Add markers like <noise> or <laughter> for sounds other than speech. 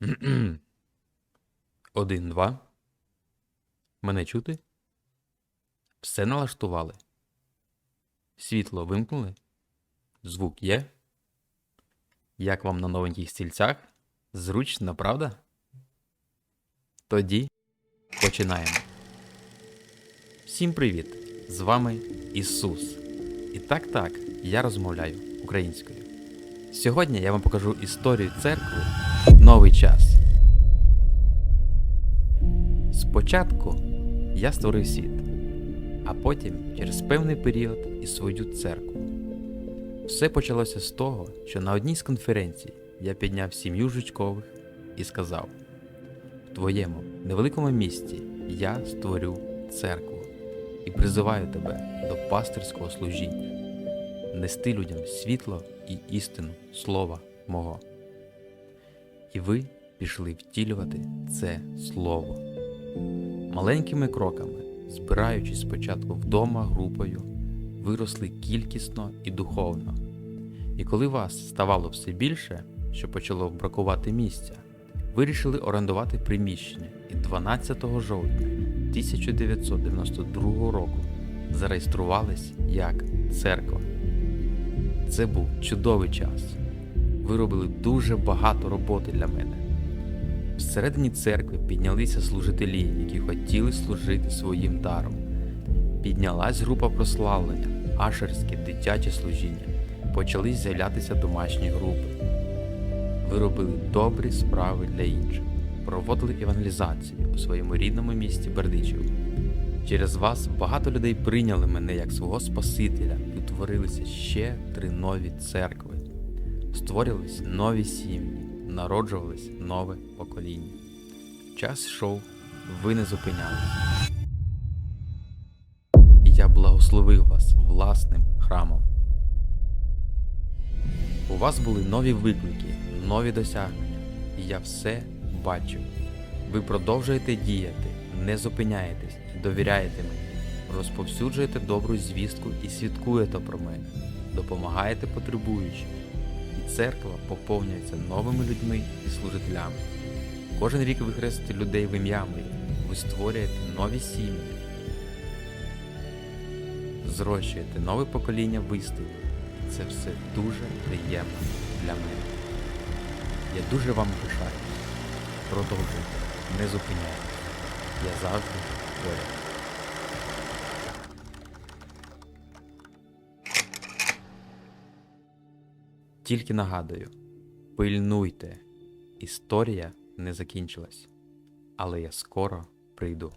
<clears throat> Один, два. Мене чути? Все налаштували. Світло вимкнули? Звук є? Як вам на новеньких стільцях? Зручно, правда? Тоді починаємо. Всім привіт! З вами Ісус. І так так, я розмовляю українською. Сьогодні я вам покажу історію церкви Новий час. Спочатку я створив світ, а потім через певний період і свою церкву. Все почалося з того, що на одній з конференцій я підняв сім'ю Жучкових і сказав: в твоєму невеликому місті я створю церкву і призиваю тебе до пастирського служіння, нести людям світло і істину Слова мого. І ви пішли втілювати це слово. Маленькими кроками, збираючись спочатку вдома групою, виросли кількісно і духовно. І коли вас ставало все більше, що почало бракувати місця, вирішили орендувати приміщення і 12 жовтня 1992 року зареєструвались як церква. Це був чудовий час. Ви робили дуже багато роботи для мене. Всередині церкви піднялися служителі, які хотіли служити своїм даром. Піднялась група прославлення, ашерське дитяче служіння. Почали з'являтися домашні групи. Ви робили добрі справи для інших, проводили евангелізацію у своєму рідному місті Бердичів. Через вас багато людей прийняли мене як свого Спасителя і утворилися ще три нові церкви. Створювались нові сім'ї, народжувалось нове покоління. Час йшов, ви не зупинялись. І я благословив вас власним храмом. У вас були нові виклики, нові досягнення, я все бачу. Ви продовжуєте діяти, не зупиняєтесь, довіряєте мені, розповсюджуєте добру звістку і свідкуєте про мене, допомагаєте потребуючим. Церква поповнюється новими людьми і служителями. Кожен рік ви хрестите людей в ім'я моє, ви створюєте нові сім'ї, зрощуєте нове покоління виступів. Це все дуже приємно для мене. Я дуже вам пишаюсь. Продовжуйте, не зупиняйтесь. Я завжди поряд. Тільки нагадую, пильнуйте, історія не закінчилась, але я скоро прийду.